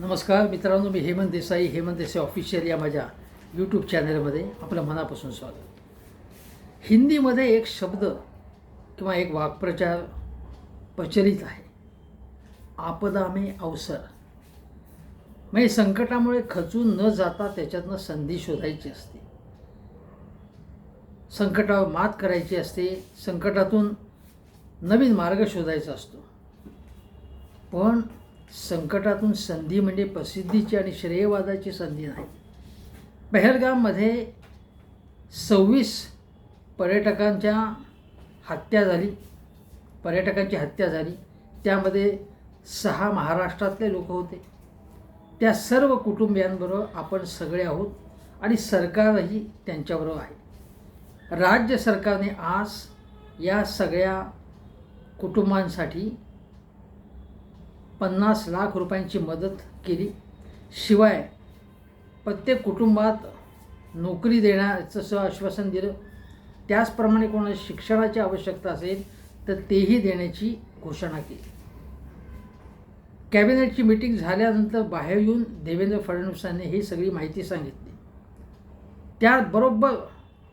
नमस्कार मित्रांनो मी हेमंत देसाई हेमंत देसाई ऑफिशियल या माझ्या यूट्यूब चॅनलमध्ये आपलं मनापासून स्वागत. हिंदीमध्ये एक शब्द किंवा एक वाक्प्रचार प्रचलित आहे. आपदा में अवसर. म्हणजे संकटामुळे खचून न जाता त्याच्यातनं संधी शोधायची असते. संकटावर मात करायची असते. संकटातून नवीन मार्ग शोधायचा असतो. पण संकटातून संधी म्हणजे प्रसिद्धीची आणि श्रेयवादाची संधी नाही. पहलगाममध्ये सव्वीस पर्यटकांच्या हत्या झाली. पर्यटकांची हत्या झाली. त्यामध्ये सहा महाराष्ट्रातले लोक होते. त्या सर्व कुटुंबियांबरोबर आपण सगळे आहोत आणि सरकारही त्यांच्याबरोबर आहे. राज्य सरकारने आज या सगळ्या कुटुंबांसाठी पन्नास लाख रुपयांची मदत केली. शिवाय प्रत्येक कुटुंबात नोकरी देण्याचं आश्वासन दिलं. त्याचप्रमाणे कोणाला शिक्षणाची आवश्यकता असेल तर तेही देण्याची घोषणा केली. कॅबिनेटची मीटिंग झाल्यानंतर बाहेर येऊन देवेंद्र फडणवीसांनी ही सगळी माहिती सांगितली. त्याबरोबर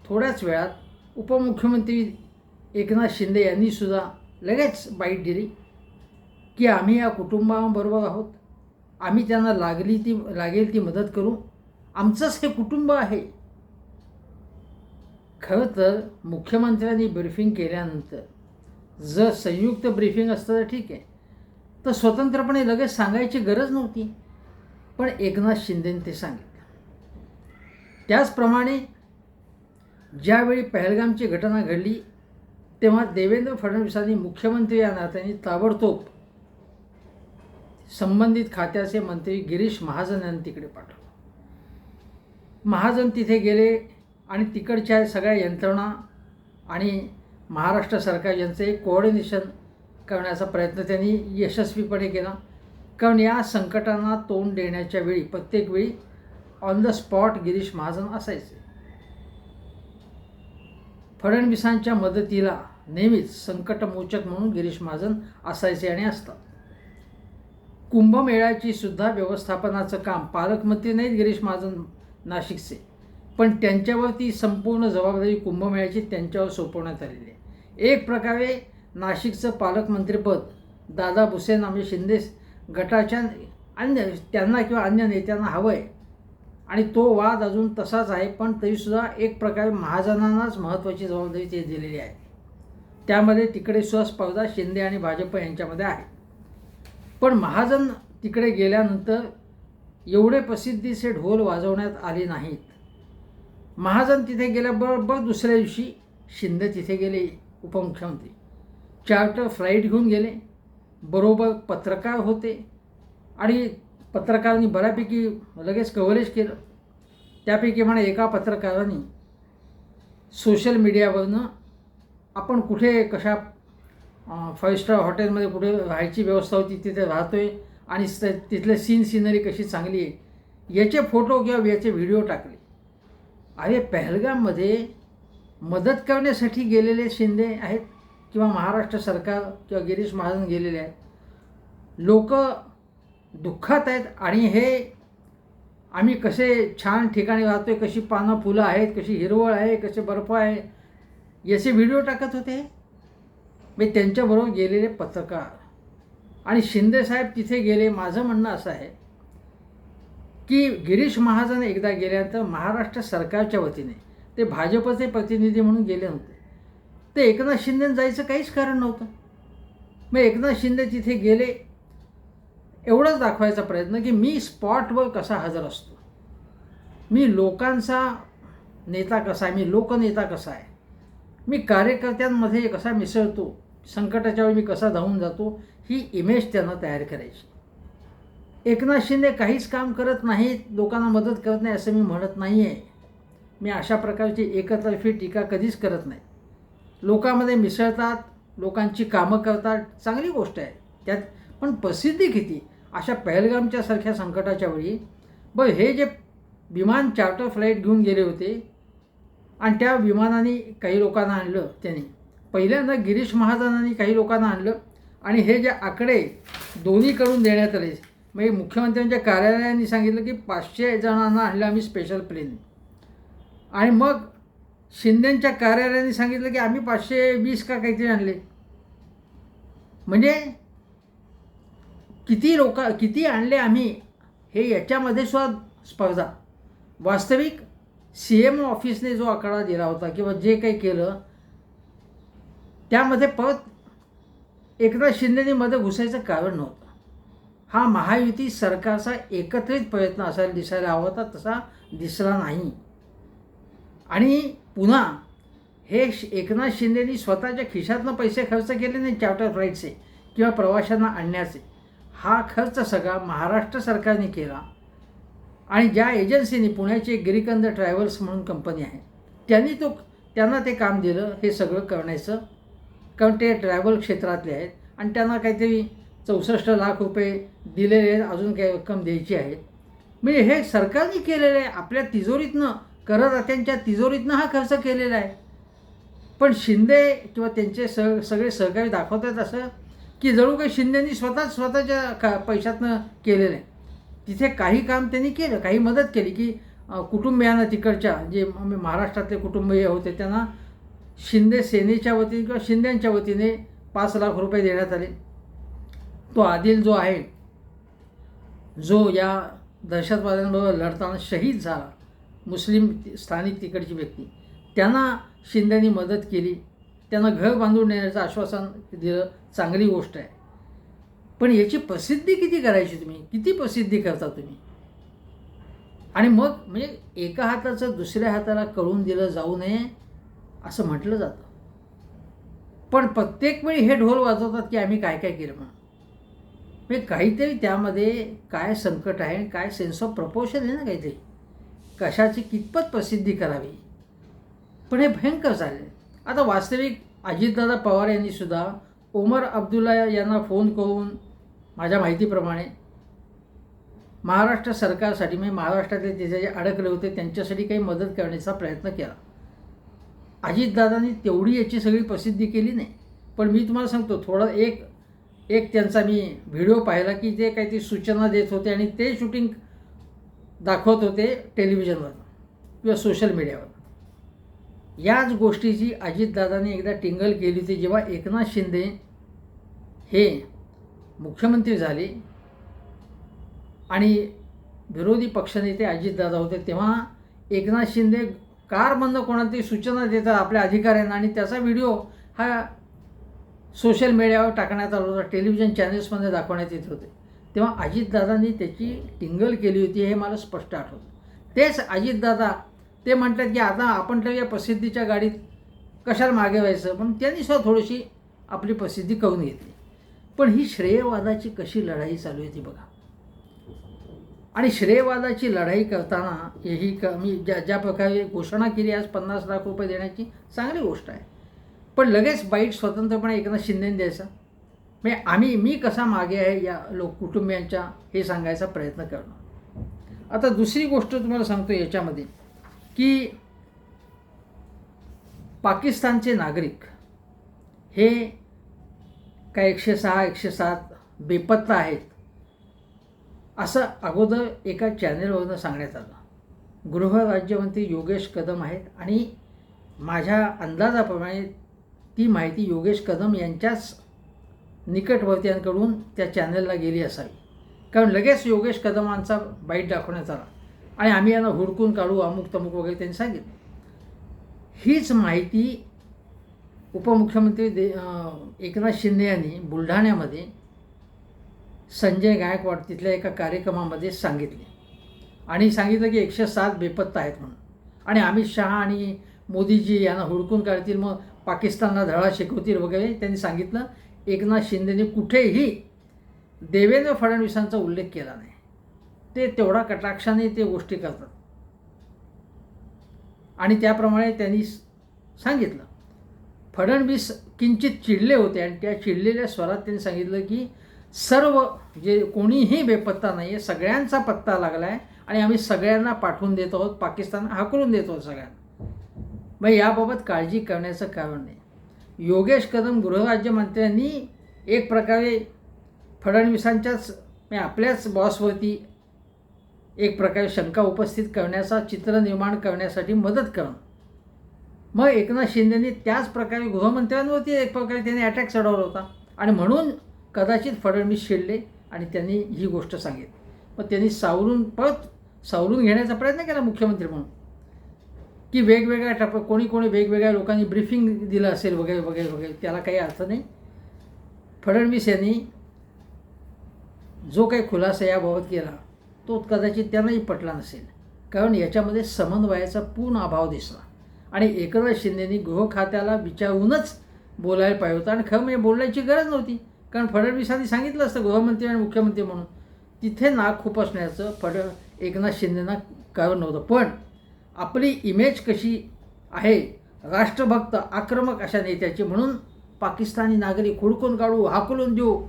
थोड्याच वेळात उपमुख्यमंत्री एकनाथ शिंदे यांनीसुद्धा लगेच बाईट दिली. की आम्ही या कुटुंबाबरोबर आहोत. आम्ही त्यांना लागली ती लागेल ती मदत करू. आमचंच हे कुटुंब आहे. खरं तर मुख्यमंत्र्यांनी ब्रीफिंग केल्यानंतर जर संयुक्त ब्रीफिंग असतं तर ठीक आहे. तर स्वतंत्रपणे लगेच सांगायची गरज नव्हती. पण एकनाथ शिंदेने ते सांगितलं. त्याचप्रमाणे ज्यावेळी पहलगामची घटना घडली तेव्हा देवेंद्र फडणवीसांनी मुख्यमंत्री या नात्याने ताबडतोब संबंधित खात्याचे मंत्री गिरीश महाजन यांनी तिकडे पाठवलं. महाजन तिथे गेले आणि तिकडच्या सगळ्या यंत्रणा आणि महाराष्ट्र सरकार यांचं एक कोऑर्डिनेशन करण्याचा प्रयत्न त्यांनी यशस्वीपणे केला. कारण या संकटांना तोंड देण्याच्या वेळी प्रत्येक वेळी on the spot Girish Mahajan असायचे. फडणवीसांच्या मदतीला नेहमीच संकटमोचक म्हणून गिरीश महाजन असायचे आणि असतात. कुंभमेळ्याची सुद्धा व्यवस्थापनाचं काम पालकमंत्री नाहीत गिरीश महाजन नाशिकचे. पण त्यांच्यावरती संपूर्ण जबाबदारी कुंभमेळ्याची त्यांच्यावर सोपवण्यात आलेली आहे. एक प्रकारे नाशिकचं पालकमंत्रीपद दादा भुसेन आम्ही शिंदे गटाच्या अन्य त्यांना किंवा अन्य नेत्यांना हवं आहे आणि तो वाद अजून तसाच आहे पण तरीसुद्धा एक प्रकारे महाजनांनाच महत्त्वाची जबाबदारी ते दिलेली आहे. त्यामध्ये तिकडे सुद्धा स्पर्धा शिंदे आणि भाजप यांच्यामध्ये आहे. पण महाजन तिकडे गेल्यानंतर एवढे प्रसिद्धीचे ढोल वाजवण्यात आले नाहीत. महाजन तिथे गेल्याबरोबर दुसऱ्या दिवशी शिंदे तिथे गेले उपमुख्यमंत्री. चार्टर फ्लाईट घेऊन गेले. बरोबर पत्रकार होते. आणि पत्रकारांनी बऱ्यापैकी लगेच कव्हरेज केलं. त्यापैकी म्हणा एका पत्रकारांनी सोशल मीडियावरनं आपण कुठे कशा फाईव्ह स्टार हॉटेलमध्ये कुठे राहायची व्यवस्था होती तिथे राहतो आहे आणि स तिथले सीन सिनरी कशी चांगली आहे याचे फोटो किंवा याचे व्हिडिओ टाकले. अरे पहलगाममध्ये मदत करण्यासाठी गेलेले शिंदे आहेत किंवा महाराष्ट्र सरकार किंवा गिरीश महाजन गेलेले आहेत. लोक दुःखात आहेत आणि हे आम्ही कसे छान ठिकाणी राहतो आहे कशी पानं फुलं आहेत कशी हिरवळ आहे कसे बर्फ आहे याचे व्हिडिओ टाकत होते. मी त्यांच्याबरोबर गेलेले पत्रकार. आणि शिंदेसाहेब तिथे गेले. माझं म्हणणं असं आहे की गिरीश महाजन एकदा गेल्यानंतर महाराष्ट्र सरकारच्या वतीने ते भाजपचे प्रतिनिधी म्हणून गेले नव्हते. ते एकनाथ शिंदे जायचं काहीच कारण नव्हतं. मग एकनाथ शिंदे तिथे गेले. एवढंच दाखवायचा प्रयत्न की मी स्पॉटवर कसा हजर असतो? मी लोकांचा नेता कसा आहे? मी लोकनेता कसा आहे? मी कार्यकर्त्यांमध्ये कसा मिसळतो? संकटाच्या वेळी मी कसा धावून जातो ही इमेज त्यांना तयार करायची. एकनाथ शिंदे काहीच काम करत नाहीत लोकांना मदत करत नाही असं मी म्हणत नाही आहे मी अशा प्रकारची एकतर्फी टीका कधीच करत नाही. लोकांमध्ये मिसळतात लोकांची कामं करतात चांगली गोष्ट आहे. त्यात पण प्रसिद्धी किती? अशा पहलगामच्या सारख्या संकटाच्या वेळी. बरं हे जे विमान चार्टर फ्लाईट घेऊन गेले होते आणि त्या विमानाने काही लोकांना आणलं त्यांनी. पहिल्यांदा गिरीश महाजनांनी काही लोकांना आणलं आणि हे जे आकडे दोन्हीकडून देण्यात आले म्हणजे मुख्यमंत्र्यांच्या कार्यालयाने सांगितलं की पाचशे जणांना आणलं आम्ही स्पेशल प्लेन आणि मग शिंदेंच्या कार्यालयाने सांगितलं की आम्ही पाचशे वीस का काहीतरी आणले. म्हणजे किती लोक किती आणले आम्ही हे याच्यामध्ये सुद्धा स्पर्धा. वास्तविक सी एम ऑफिसने जो आकडा दिला होता किंवा जे काही केलं त्यामध्ये परत एकनाथ शिंदेनीमध्ये घुसायचं कारण नव्हतं. हा महायुती सरकारचा एकत्रित प्रयत्न असायला दिसायला हवा होता तसा दिसला नाही. आणि पुन्हा हे श- एकनाथ शिंदेनी स्वतःच्या खिशातनं पैसे खर्च केले नाही चार्टर फ्लाईटचे किंवा प्रवाशांना आणण्याचे. हा खर्च सगळा महाराष्ट्र सरकारने केला. आणि ज्या एजन्सीने पुण्याची एक गिरिकंद ट्रॅव्हल्स म्हणून कंपनी आहे त्यांनी तो त्यांना ते काम दिलं हे सगळं करण्याचं. कारण ते ट्रॅव्हल क्षेत्रातले आहेत. आणि त्यांना काहीतरी चौसष्ट लाख रुपये दिलेले आहेत अजून काही रक्कम द्यायची आहे. म्हणजे हे सरकारने केलेलं आहे. आपल्या तिजोरीतनं करदात्यांच्या तिजोरीतनं हा खर्च केलेला आहे. पण शिंदे किंवा त्यांचे सह सगळे सहकारी दाखवतात असं की जणू काही शिंदेनी स्वतःच स्वतःच्या का पैशातनं केलेलं आहे. तिथे काही काम त्यांनी केलं काही मदत केली की कुटुंबियांना तिकडच्या जे महाराष्ट्रातले कुटुंबीय होते त्यांना शिंदे सेनेच्या वतीने किंवा शिंद्यांच्या वतीने पाच लाख रुपये देण्यात आले. तो आदिल जो आहे जो या दहशतवाद्यांबरोबर लढताना शहीद झाला मुस्लिम स्थानिक तिकडची व्यक्ती त्यांना शिंद्यांनी मदत केली. त्यांना घर बांधून देण्याचं आश्वासन दिलं चांगली गोष्ट आहे. पण याची प्रसिद्धी किती करायची तुम्ही? किती प्रसिद्धी करता तुम्ही? आणि मग म्हणजे एका हाताचं दुसऱ्या हाताला कळून दिलं जाऊ नये असं म्हटलं जातं. पण प्रत्येक वेळी हे ढोल वाजवतात की आम्ही काय काय केलं म्हणून. म्हणजे काहीतरी त्यामध्ये काय संकट आहे आणि काय सेन्स ऑफ प्रपोशन आहे ना काहीतरी. कशाची कितपत प्रसिद्धी करावी? पण हे भयंकर झाले आता वास्तविक अजितदादा पवार यांनी सुद्धा ओमर अब्दुल्ला यांना फोन करून माझ्या माहितीप्रमाणे महाराष्ट्र सरकारसाठी म्हणजे महाराष्ट्रातले ते जे अडकले होते त्यांच्यासाठी काही मदत करण्याचा प्रयत्न केला. अजितदादांनी तेवढी याची सगळी प्रसिद्धी केली नाही. पण मी तुम्हाला सांगतो थोडं एक एक त्यांचा मी व्हिडिओ पाहिला की ते काहीतरी सूचना देत होते आणि ते शूटिंग दाखवत होते टेलिव्हिजनवर किंवा सोशल मीडियावर. याच गोष्टीची अजितदादांनी एकदा टिंगल केली होती जेव्हा एकनाथ शिंदे हे मुख्यमंत्री झाले आणि विरोधी पक्षनेते अजितदादा होते तेव्हा एकनाथ शिंदे कारमधनं कोणाला सूचना देतात आपल्या अधिकाऱ्यांना आणि त्याचा व्हिडिओ हा सोशल मीडियावर टाकण्यात आला होता. टेलिव्हिजन चॅनल्समध्ये दाखवण्यात येत होते. तेव्हा अजितदादांनी त्याची टिंगल केली होती हे मला स्पष्ट आठवतं. तेच अजितदादा ते म्हणतात की आता आपण तर या प्रसिद्धीच्या गाडीत कशाला मागे व्हायचं? पण त्यांनी सुद्धा थोडीशी आपली प्रसिद्धी करून घेतली. पण ही श्रेयवादाची कशी लढाई चालू आहे ती बघा. आणि श्रेयवादाची लढाई करताना ही क मी ज्या ज्या प्रकारे घोषणा केली आज पन्नास लाख रुपये देण्याची चांगली गोष्ट आहे. पण लगेच बाईट स्वतंत्रपणे एकनाथ शिंदेने द्यायचा. म्हणजे आम्ही मी कसा मागे आहे या लोक कुटुंबियांच्या हे सांगायचा प्रयत्न करणं आता दुसरी गोष्ट तुम्हाला सांगतो याच्यामध्ये की पाकिस्तानचे नागरिक हे काय एकशे सहा एकशे सात बेपत्ता आहेत. असं अगोदर एका चॅनेलवरनं सांगण्यात आलं. गृहराज्यमंत्री योगेश कदम आहेत आणि माझ्या अंदाजाप्रमाणे ती माहिती योगेश कदम यांच्याच निकटवर्तीयांकडून त्या चॅनलला गेली असावी. कारण लगेच योगेश कदमांचा बाईट दाखवण्यात आला आणि आम्ही यांना हुडकून काढू अमुक तमुक वगैरे त्यांनी सांगितलं. हीच माहिती उपमुख्यमंत्री दे एकनाथ शिंदे यांनी बुलढाण्यामध्ये संजय गायकवाड तिथल्या एका कार्यक्रमामध्ये सांगितले. आणि सांगितलं की एकशे सात बेपत्ता आहेत म्हणून. आणि अमित शहा आणि मोदीजी यांना हुडकून काढतील मग पाकिस्तानला धडा शिकवतील वगैरे त्यांनी सांगितलं. एकनाथ शिंदेने कुठेही देवेंद्र फडणवीसांचा उल्लेख केला नाही. ते तेवढा कटाक्षाने ते गोष्टी करतात. आणि त्याप्रमाणे त्यांनी सांगितलं. फडणवीस किंचित चिडले होते आणि त्या चिडलेल्या स्वरात त्यांनी सांगितलं की सर्व जे कोणीही बेपत्ता नाही आहे सगळ्यांचा पत्ता लागला आहे आणि आम्ही सगळ्यांना पाठवून देत आहोत पाकिस्तान हाकलून देत आहोत सगळ्यांना. मग याबाबत काळजी करण्याचं कारण नाही. योगेश कदम गृहराज्यमंत्र्यांनी एक प्रकारे फडणवीसांच्याच म्हणजे आपल्याच बॉसवरती एक प्रकारे शंका उपस्थित करण्याचा चित्र निर्माण करण्यासाठी मदत करणं. मग एकनाथ शिंदेनी त्याच प्रकारे गृहमंत्र्यांवरती एक प्रकारे त्यांनी अटॅक चढवला होता. आणि म्हणून कदाचित फडणवीस शिरले आणि त्यांनी ही गोष्ट सांगितली. मग त्यांनी सावरून परत सावरून घेण्याचा प्रयत्न केला मुख्यमंत्री म्हणून. की वेगवेगळ्या टप्प्या कोणी कोणी वेगवेगळ्या लोकांनी ब्रीफिंग दिलं असेल वगैरे वगैरे वगैरे त्याला काही अर्थ नाही. फडणवीस यांनी जो काही खुलासा याबाबत केला तो कदाचित त्यांनाही पटला नसेल. कारण याच्यामध्ये समन्वयाचा पूर्ण अभाव दिसला. आणि एकनाथ शिंदेनी गृह खात्याला विचारूनच बोलायला पाहिजे होतं. आणि खरं म्हणजे बोलण्याची गरज नव्हती. कारण फडणवीसांनी सांगितलं असतं गृहमंत्री आणि मुख्यमंत्री म्हणून. तिथे नाक खुपसण्याचं फड एकनाथ शिंदेना कारण नव्हतं. पण आपली इमेज कशी आहे? राष्ट्रभक्त आक्रमक अशा नेत्याची म्हणून पाकिस्तानी नागरिक हुडकून काढू हाकलून देऊ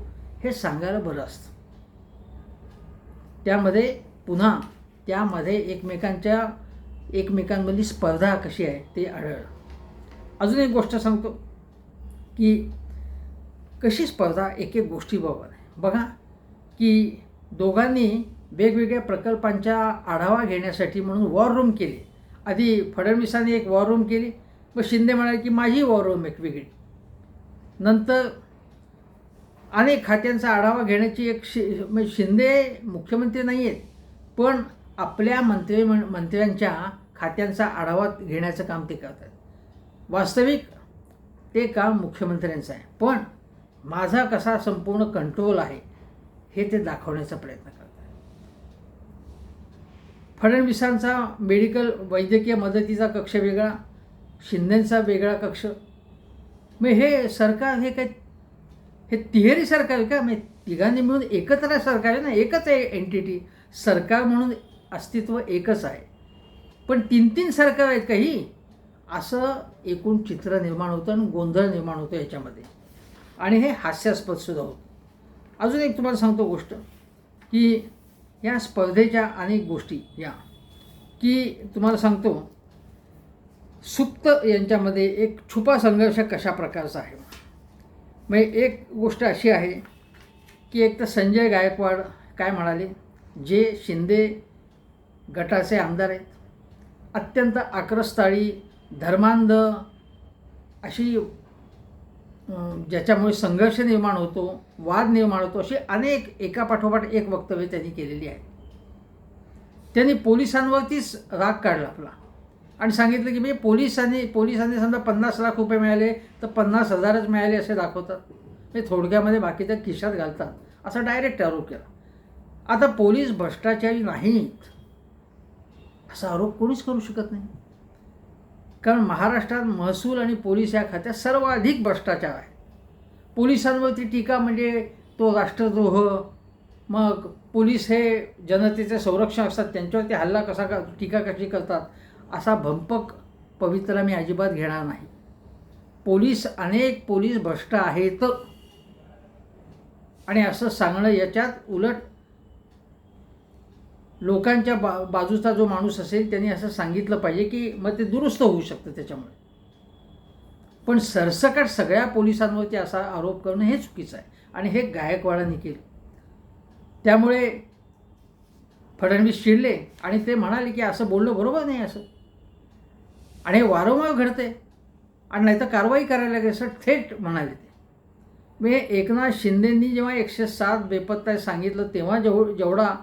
हे सांगायला बरं असतं. त्यामध्ये पुन्हा त्यामध्ये एकमेकांच्या एकमेकांमधली स्पर्धा कशी आहे ते आढळलं. अजून एक गोष्ट सांगतो की कशी स्पर्धा एक एक गोष्टीबाबत आहे बघा की दोघांनी वेगवेगळ्या प्रकल्पांच्या आढावा घेण्यासाठी म्हणून वॉर रूम केली. आधी फडणवीसांनी एक वॉर रूम केली मग शिंदे म्हणाले की माझी वॉर रूम एक वेगळी. नंतर अनेक खात्यांचा आढावा घेण्याची एक शि म्हणजे शिंदे मुख्यमंत्री नाही आहेत पण आपल्या मंत्री मंत्र्यांच्या खात्यांचा आढावा घेण्याचं काम ते करतात. वास्तविक ते काम मुख्यमंत्र्यांचं आहे. पण माझा कसा संपूर्ण कंट्रोल आहे हे ते दाखवण्याचा प्रयत्न करतात. फडणवीसांचा मेडिकल वैद्यकीय मदतीचा कक्ष वेगळा शिंदेंचा वेगळा कक्ष. मग हे सरकार हे काय हे तिहेरी सरकार आहे का? म्हणजे तिघांनी मिळून एकत्र सरकार आहे ना एकच आहे एंटिटी सरकार म्हणून अस्तित्व एकच आहे. पण तीन तीन सरकार आहेत काही असं एकूण चित्र निर्माण होतं आणि गोंधळ निर्माण होतो याच्यामध्ये. आणि हे हास्यास्पद सुद्धा होतं. अजून एक तुम्हाला सांगतो गोष्ट की या स्पर्धेच्या अनेक गोष्टी या की तुम्हाला सांगतो सुप्त यांच्यामध्ये एक छुपा संघर्ष कशा प्रकारचा आहे? म्हणजे एक गोष्ट अशी आहे की एक तर संजय गायकवाड काय म्हणाले? जे शिंदे गटाचे आमदार आहेत अत्यंत आक्रस्ताळी धर्मांध अशी ज्याच्यामुळे संघर्ष निर्माण होतो वाद निर्माण होतो अशी अनेक एकापाठोपाठ एक वक्तव्य त्यांनी केलेली आहे. त्यांनी पोलिसांवरतीच राग काढला आपला. आणि सांगितलं की म्हणजे पोलिसांनी पोलिसांनी समजा पन्नास लाख रुपये मिळाले तर पन्नास हजारच मिळाले असे दाखवतात. म्हणजे थोडक्यामध्ये बाकीच्या खिशात घालतात. असा डायरेक्ट आरोप केला. आता पोलीस भ्रष्टाचारी नाहीत असा आरोप कोणीच करू शकत नाही. कारण महाराष्ट्रात महसूल आणि पोलीस या खात्यात सर्वाधिक भ्रष्टाचार आहे. पोलिसांवरती टीका म्हणजे तो राष्ट्रद्रोह मग पोलीस हे जनतेचे संरक्षण असतात त्यांच्यावरती हल्ला कसा कर टीका कशी करतात असा भंपक पवित्रा मी अजिबात घेणार नाही. पोलीस अनेक पोलीस भ्रष्ट आहेत. आणि असं सांगणं याच्यात उलट लोकांच्या बा बाजूचा जो माणूस असेल त्यांनी असं सांगितलं पाहिजे की मग ते दुरुस्त होऊ शकतं त्याच्यामुळे. पण सरसकट सगळ्या पोलिसांवरती असा आरोप करणं हे चुकीचं आहे. आणि हे गायकवाडांनी केलं. त्यामुळे फडणवीस चिडले आणि ते म्हणाले की असं बोलणं बरोबर नाही असं. आणि हे वारंवार घडते आणि नाही तर कारवाई करायला लागेल असं थेट म्हणाले ते. म्हणजे एकनाथ शिंदेंनी जेव्हा एकशे सात बेपत्ता सांगितलं तेव्हा जेव जेवढा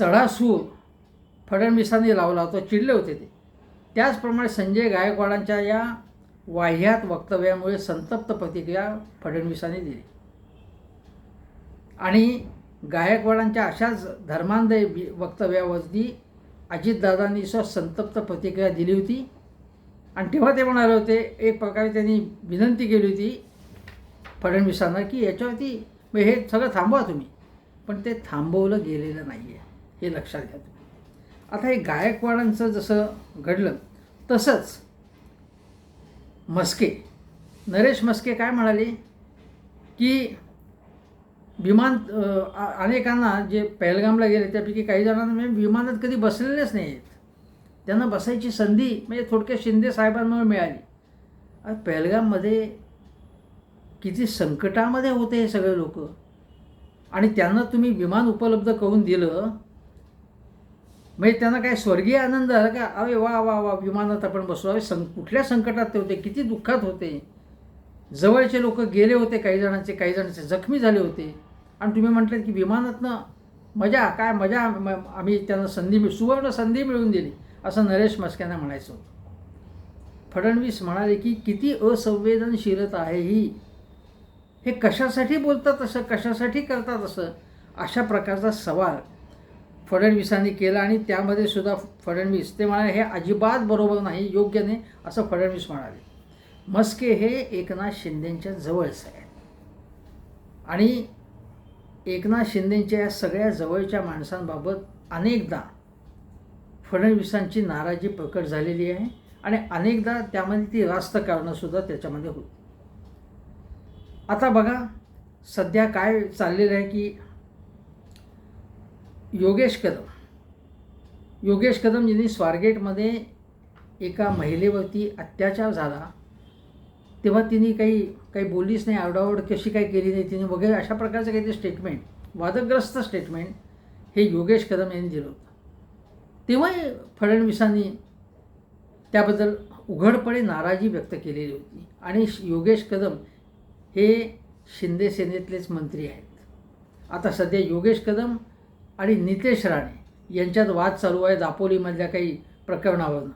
चढासूर फडणवीसांनी लावला होता चिडले होते ते. त्याचप्रमाणे संजय गायकवाडांच्या या वाह्यात वक्तव्यामुळे संतप्त प्रतिक्रिया फडणवीसांनी दिली. आणि गायकवाडांच्या अशाच धर्मांध वक्तव्यावरती अजितदादांनी स्व संतप्त प्रतिक्रिया दिली होती. आणि तेव्हा ते म्हणाले होते एक प्रकारे त्यांनी विनंती केली होती फडणवीसांना की याच्यावरती मग हे सगळं थांबवा तुम्ही. पण ते थांबवलं गेलेलं नाही आहे हे लक्षात घ्या आता हे गायकवाडांचं जसं घडलं तसंच मस्के नरेश मस्के काय म्हणाले? की विमान आ- अनेकांना जे पहलगामला गेले त्यापैकी काही जणांना म्हणजे विमानात कधी बसलेलेच नाही आहेत. त्यांना बसायची संधी म्हणजे थोडक्यात शिंदे साहेबांमुळे मिळाली. आता पहलगाममध्ये किती संकटामध्ये होते हे सगळे लोक. आणि त्यांना तुम्ही विमान उपलब्ध करून दिलं म्हणजे त्यांना काय स्वर्गीय आनंद झाला का अरे वा वा वा विमानात आपण बसलो अरे सं कुठल्या संकटात ते होते किती दुःखात होते. जवळचे लोक गेले होते काही जणांचे काही जणांचे जखमी झाले होते. आणि तुम्ही म्हटलं की विमानातनं मजा काय मजा म- आम्ही त्यांना संधी मिळ सुवर्ण संधी मिळवून दिली असं नरेश मस्क्यांना म्हणायचं होतं. फडणवीस म्हणाले की किती असंवेदनशीलता आहे ही. हे कशासाठी बोलतात असं कशासाठी करतात असं अशा प्रकारचा सवाल. फडणवीसांनी केला आणि त्यामध्ये सुद्धा फडणवीस. ते म्हणाले हे अजिबात बरोबर नाही योग्य नाही असं फडणवीस म्हणाले. मस्के हे एकनाथ शिंदेंच्या जवळच आहे. आणि एकनाथ शिंदेंच्या या सगळ्या जवळच्या माणसांबाबत अनेकदा फडणवीसांची नाराजी प्रकट झालेली आहे आणि अनेकदा त्यामध्ये ती रास्त कारणंसुद्धा त्याच्यामध्ये होती. आता बघा सध्या काय चाललेलं आहे की योगेश कदम. योगेश कदम यांनी स्वारगेटमध्ये एका महिलेवरती अत्याचार झाला तेव्हा तिने काही काही बोललीच नाही आवडावड कशी काय केली नाही तिने वगैरे अशा प्रकारचं काहीतरी स्टेटमेंट वादग्रस्त स्टेटमेंट हे योगेश कदम यांनी दिलं होतं. तेव्हाही फडणवीसांनी त्याबद्दल उघडपणे नाराजी व्यक्त केलेली होती आणि योगेश कदम हे शिंदे सेनेतलेच मंत्री आहेत. आता सध्या योगेश कदम आणि नितेश राणे यांच्यात वाद चालू आहे दापोलीमधल्या काही प्रकरणावरनं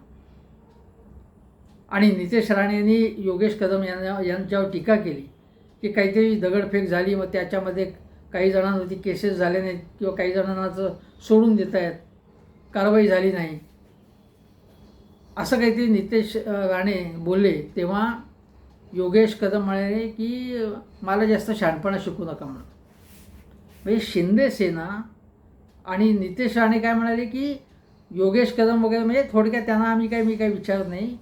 आणि नितेश राणेंनी योगेश कदम यांना यांच्यावर टीका केली की काहीतरी दगडफेक झाली. मग त्याच्यामध्ये काही जणांवरती केसेस झाले नाहीत किंवा काही जणांनाचं सोडून देत आहेत कारवाई झाली नाही. असं काहीतरी नितेश राणे बोलले. तेव्हा योगेश कदम म्हणाले की मला जास्त शहाणपणा शिकू नका म्हणून. म्हणजे शिंदे सेना आणि नितेश राणे काय म्हणाले की योगेश कदम वगैरे म्हणजे थोडक्यात त्यांना आम्ही काही मी काही विचारत नाही.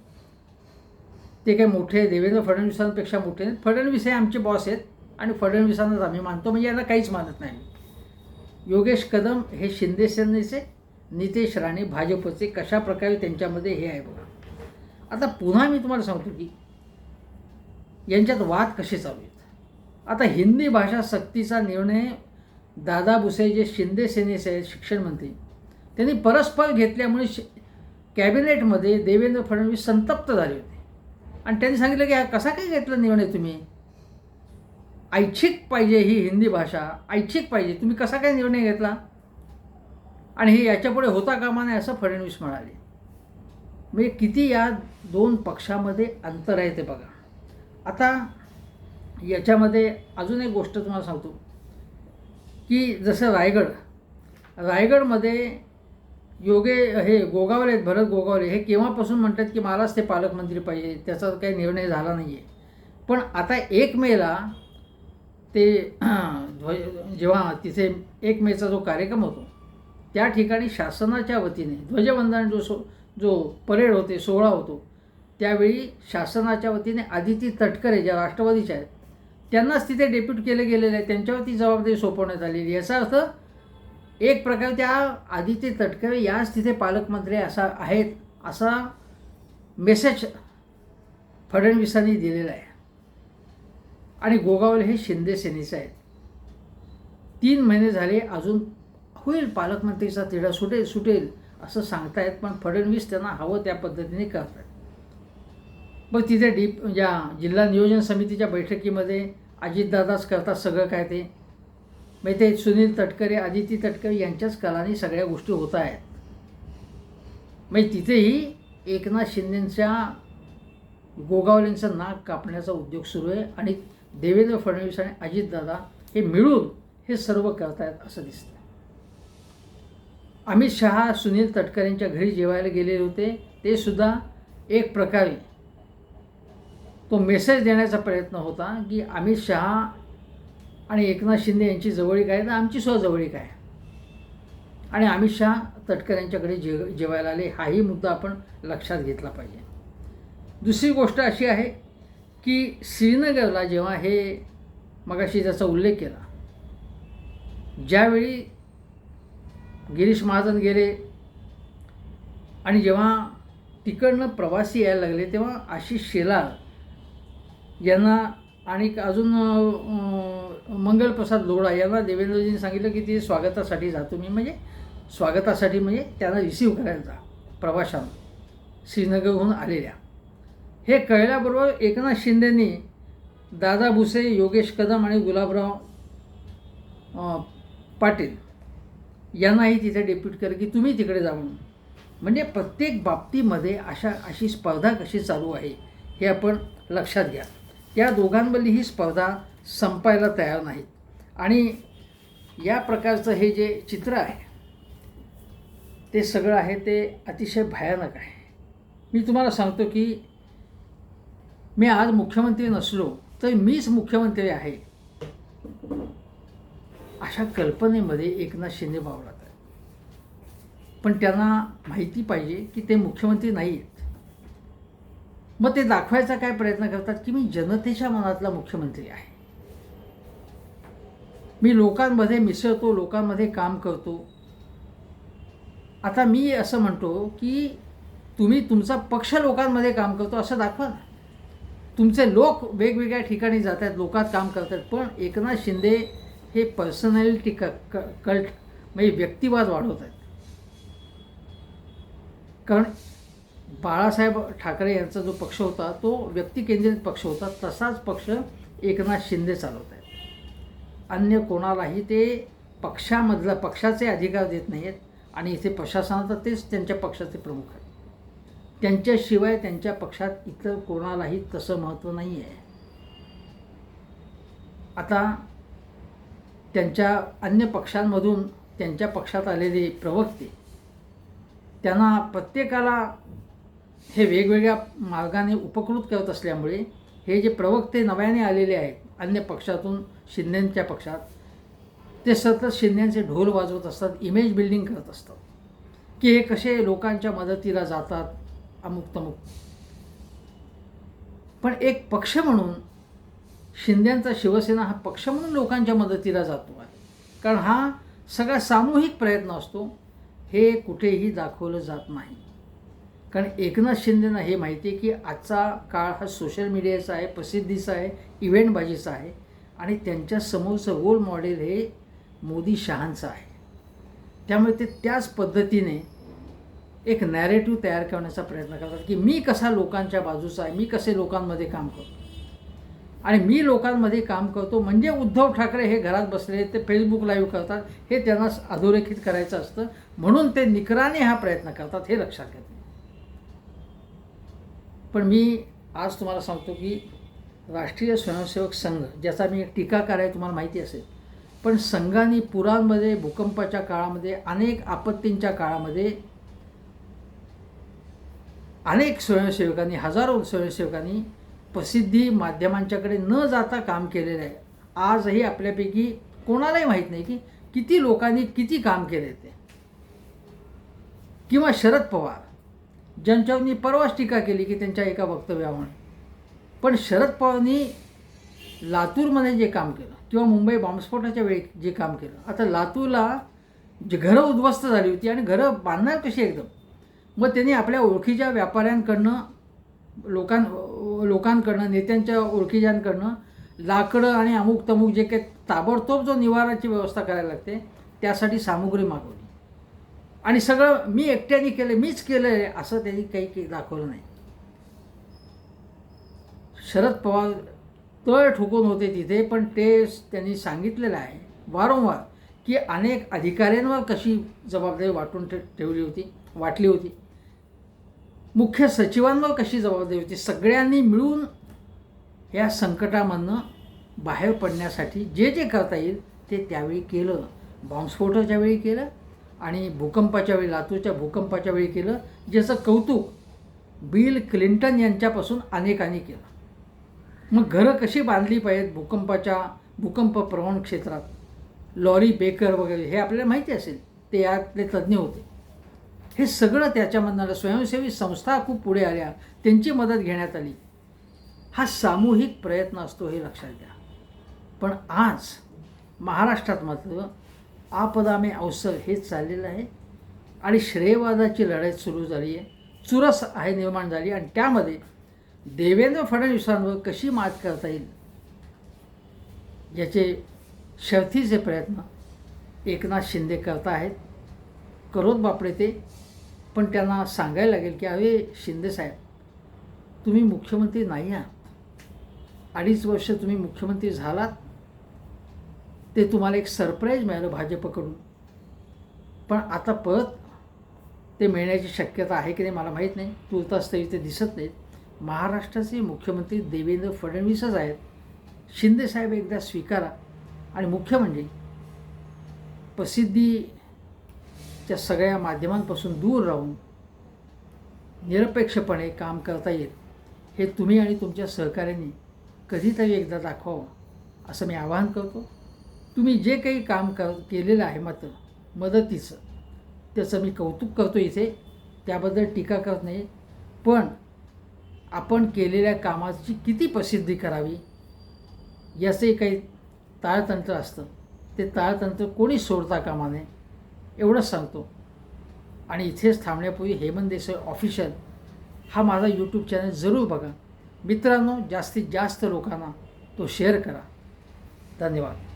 ते काही मोठे देवेंद्र फडणवीसांपेक्षा मोठे आहेत. फडणवीस हे आमचे बॉस आहेत आणि फडणवीसांनाच आम्ही मानतो. म्हणजे यांना काहीच मानत नाही. योगेश कदम हे शिंदे सेनेचे नितेश राणे भाजपचे कशा प्रकारे त्यांच्यामध्ये हे आहे बघा. आता पुन्हा मी तुम्हाला सांगतो की यांच्यात वाद कसे चालू आहेत? आता हिंदी भाषा सक्तीचा निर्णय दादा भुसे जे शिंदे सेनेचे आहेत शिक्षण मंत्री त्यांनी परस्पर घेतल्यामुळे शि कॅबिनेटमध्ये देवेंद्र फडणवीस संतप्त झाले होते. आणि त्यांनी सांगितलं की हा कसा काय घेतला निर्णय तुम्ही? ऐच्छिक पाहिजे ही हिंदी भाषा ऐच्छिक पाहिजे. तुम्ही कसा काय निर्णय घेतला? आणि हे याच्यापुढे होता कामा नाही असं फडणवीस म्हणाले. म्हणजे किती या दोन पक्षामध्ये अंतर आहे ते बघा. आता याच्यामध्ये अजून एक गोष्ट तुम्हाला सांगतो. की जसं रायगड रायगडमध्ये योगे हे गोगावले आहेत भरत गोगावले हे केव्हापासून म्हणतात की मलाच ते पालकमंत्री पाहिजे त्याचा काही निर्णय झाला नाही आहे पण आता एक मेला ते ध्वज जेव्हा तिथे एक मेचा जो कार्यक्रम होतो त्या ठिकाणी शासनाच्या वतीने ध्वजवंदन जो सो जो परेड होते सोहळा होतो त्यावेळी शासनाच्या वतीने आदिती तटकरे ज्या राष्ट्रवादीच्या आहेत त्यांनाच तिथे डेप्यूट केले गेलेले आहे त्यांच्यावरती जबाबदारी सोपवण्यात आलेली याचा अर्थ एक प्रकारे त्या आदित्य तटकरे याच तिथे पालकमंत्री असा आहेत असा मेसेज फडणवीसांनी दिलेला आहे. आणि गोगावले हे शिंदे सेनेचे आहेत. तीन महिने झाले अजून होईल पालकमंत्रीचा तिढा सुटेल सुटेल असं सांगतायत पण फडणवीस त्यांना हवं त्या पद्धतीने करतात मग तिथे डीप या जिल्हा नियोजन समितीच्या बैठकीमध्ये अजितदादाच करतात सगळं काय ते. म्हणजे ते सुनील तटकरे आदिती तटकरे यांच्याच कलानी सगळ्या गोष्टी होत आहेत. म्हणजे तिथेही एकनाथ शिंदेंच्या गोगावलेंचं नाक कापण्याचा उद्योग सुरू आहे आणि देवेंद्र फडणवीस आणि अजितदादा हे मिळून हे सर्व करतायत असं दिसतं अमित शहा सुनील तटकरेंच्या घरी जेवायला गेलेले होते. ते सुद्धा एक प्रकारे तो मेसेज देण्याचा प्रयत्न होता की अमित शहा आणि एकनाथ शिंदे यांची जवळीक आहे तर आमची सुद्धा जवळीक आहे. आणि अमित शहा तटकर यांच्याकडे जे जेवायला आले हाही मुद्दा आपण लक्षात घेतला पाहिजे. दुसरी गोष्ट अशी आहे की श्रीनगरला जेव्हा हे मगाशी ज्याचा उल्लेख केला ज्यावेळी गिरीश महाजन गेले आणि जेव्हा तिकडनं प्रवासी यायला लागले तेव्हा आशिष शेलार यांना आणि अजून मंगलप्रसाद लोढा यांना देवेंद्रजींनी सांगितलं की ते स्वागतासाठी जातो मी म्हणजे स्वागतासाठी म्हणजे त्यांना रिसीव करायला जा श्रीनगरहून आलेल्या. हे कळल्याबरोबर एकनाथ शिंदेंनी दादा भुसे योगेश कदम आणि गुलाबराव पाटील यांनाही तिथे डेप्यूट केलं की तुम्ही तिकडे जा म्हणून. म्हणजे प्रत्येक बाबतीमध्ये अशा अशी स्पर्धा कशी चालू आहे हे आपण लक्षात घ्या. या दोघांमधली ही स्पर्धा संपायला तयार नाहीत. आणि या प्रकारचं हे जे चित्र आहे ते सगळं आहे ते अतिशय भयानक आहे. मी तुम्हाला सांगतो की मी आज मुख्यमंत्री नसलो तर मीच मुख्यमंत्री आहे अशा कल्पनेमध्ये एकनाथ शिंदे वावरत आहेत पण त्यांना माहिती पाहिजे की ते मुख्यमंत्री नाही आहेत मग ते दाखवायचा काय प्रयत्न करतात की मी जनतेच्या मनातला मुख्यमंत्री आहे. मी लोकांमध्ये मिसळतो लोकांमध्ये काम करतो. आता मी असं म्हणतो की तुम्ही तुमचा पक्ष लोकांमध्ये काम करतो असं दाखवा ना. तुमचे लोक वेगवेगळ्या ठिकाणी जात आहेत लोकात काम करतात पण एकनाथ शिंदे हे पर्सनॅलिटी क क कल्ट म्हणजे व्यक्तिवाद वाढवत आहेत कारण बाळासाहेब ठाकरे यांचा जो पक्ष होता तो व्यक्तिकेंद्रित पक्ष होता. तसाच पक्ष एकनाथ शिंदे चालवत आहेत. अन्य कोणालाही ते पक्षामधला पक्षाचे अधिकार देत नाही आहेत आणि इथे प्रशासनात तेच त्यांच्या पक्षाचे प्रमुख आहेत. त्यांच्याशिवाय त्यांच्या पक्षात इतर कोणालाही तसं महत्त्व नाही आहे आता त्यांच्या अन्य पक्षांमधून त्यांच्या पक्षात आलेले प्रवक्ते त्यांना प्रत्येकाला हे वेगवेगळ्या मार्गाने उपकृत करत असल्यामुळे हे जे प्रवक्ते नव्याने आलेले आहेत अन्य पक्षातून शिंदेंच्या पक्षात ते सतत शिंदेंचे ढोल वाजवत असतात इमेज बिल्डिंग करत असतात. की हे कसे लोकांच्या मदतीला जातात अमुक तमुक. पण एक पक्ष म्हणून शिंद्यांचा शिवसेना हा पक्ष म्हणून लोकांच्या मदतीला जातो आहे. कारण हा सगळा सामूहिक प्रयत्न असतो हे कुठेही दाखवलं जात नाही. कारण एकनाथ शिंदेना हे माहिती आहे की आजचा काळ हा सोशल मीडियाचा आहे प्रसिद्धीचा आहे इव्हेंटबाजीचा आहे आणि त्यांच्या समोरचं रोल मॉडेल हे मोदी शहांचं आहे. त्यामुळे ते त्याच पद्धतीने एक नॅरेटिव्ह तयार करण्याचा प्रयत्न करतात की मी कसा लोकांच्या बाजूचा आहे मी कसे लोकांमध्ये काम करतो. आणि मी लोकांमध्ये काम करतो म्हणजे उद्धव ठाकरे हे घरात बसले ते फेसबुक लाईव्ह करतात हे त्यांना अधोरेखित करायचं असतं. म्हणून ते निकराने हा प्रयत्न करतात हे लक्षात घेतलं. पण मी आज तुम्हाला सांगतो की राष्ट्रीय स्वयंसेवक संघ ज्याचा मी एक टीकाकार आहे तुम्हाला माहिती असेल पण संघाने पुरांमध्ये भूकंपाच्या काळामध्ये अनेक आपत्तींच्या काळामध्ये अनेक स्वयंसेवकांनी हजारो स्वयंसेवकांनी प्रसिद्धी माध्यमांच्याकडे न जाता काम केलेलं आहे. आजही आपल्यापैकी कोणालाही माहीत नाही की किती लोकांनी किती काम केले ते. किंवा शरद पवार. ज्यांच्यावरनी परवाच टीका केली की त्यांच्या एका वक्तव्यावर. पण शरद पवारांनी लातूरमध्ये जे काम केलं किंवा मुंबई बॉम्बस्फोटाच्या वेळी जे काम केलं आता लातूरला जे घरं उद्ध्वस्त झाली होती आणि घरं बांधणार कशी एकदम? मग त्यांनी आपल्या ओळखीच्या व्यापाऱ्यांकडनं लोकां लोकांकडनं नेत्यांच्या ओळखीच्यांकडनं लाकडं आणि अमुक तमुक जे काही ताबडतोब जो निवाराची व्यवस्था करायला लागते त्यासाठी सामुग्री मागवली. आणि सगळं मी एकट्याने केलं मीच केलं आहे असं त्यांनी काही काही दाखवलं नाही. शरद पवार तळ ठोकून होते तिथे पण ते त्यांनी सांगितलेलं आहे वारंवार की अनेक अधिकाऱ्यांवर कशी जबाबदारी वाटून ठे ठेवली होती वाटली होती. मुख्य सचिवांवर कशी जबाबदारी होती सगळ्यांनी मिळून या संकटामधनं बाहेर पडण्यासाठी जे जे करता येईल ते त्यावेळी केलं. बॉम्बस्फोटाच्या वेळी केलं आणि भूकंपाच्या वेळी लातूरच्या भूकंपाच्या वेळी केलं ज्याचं कौतुक बिल क्लिंटन यांच्यापासून अनेकांनी केलं. मग घरं कशी बांधली पाहिजेत भूकंपाच्या भूकंप प्रवण क्षेत्रात? लॉरी बेकर वगैरे हे आपल्याला माहिती असेल ते यातले तज्ज्ञ होते. हे सगळं त्याच्यामधनं स्वयंसेवी संस्था खूप पुढे आल्या त्यांची मदत घेण्यात आली. हा सामूहिक प्रयत्न असतो हे लक्षात घ्या. पण आज महाराष्ट्रात मात्र आपदामे अवसर हेच चाललेलं आहे. आणि श्रेयवादाची लढाई सुरू झाली आहे चुरस आहे निर्माण झाली. आणि त्यामध्ये देवेंद्र फडणवीसांवर कशी मात करता येईल? याचे शर्थीचे प्रयत्न एकनाथ शिंदे करत आहेत. करोत बापडे ते. पण त्यांना सांगायला लागेल की अरे शिंदे साहेब तुम्ही मुख्यमंत्री नाही आहात. अडीच वर्ष तुम्ही मुख्यमंत्री झालात. ते तुम्हाला एक सरप्राईज मिळालं भाजपकडून. पण आता परत ते मिळण्याची शक्यता आहे की नाही मला माहीत नाही. तुर्तास तरी ते दिसत नाहीत. महाराष्ट्राचे मुख्यमंत्री देवेंद्र फडणवीसच आहेत. शिंदेसाहेब एकदा स्वीकारा. आणि मुख्य म्हणजे प्रसिद्धीच्या सगळ्या माध्यमांपासून दूर राहून निरपेक्षपणे काम करता येईल. हे तुम्ही आणि तुमच्या सहकाऱ्यांनी कधीतरी एकदा दाखवावं असं मी आवाहन करतो. तुम्ही जे काही काम कर केलेलं आहे मात्र मदतीचं त्याचं मी कौतुक करतो इथे. त्याबद्दल टीका करत नाही. पण आपण केलेल्या कामाची किती प्रसिद्धी करावी याचंही काही ताळतंत्र असतं. ते ताळतंत्र कोणी सोडता कामा नये एवढंच सांगतो. आणि इथेच थांबण्यापूर्वी हेमंत देसाई ऑफिशियल हा माझा यूट्यूब चॅनल जरूर बघा. मित्रांनो जास्तीत जास्त लोकांना तो शेअर करा. धन्यवाद.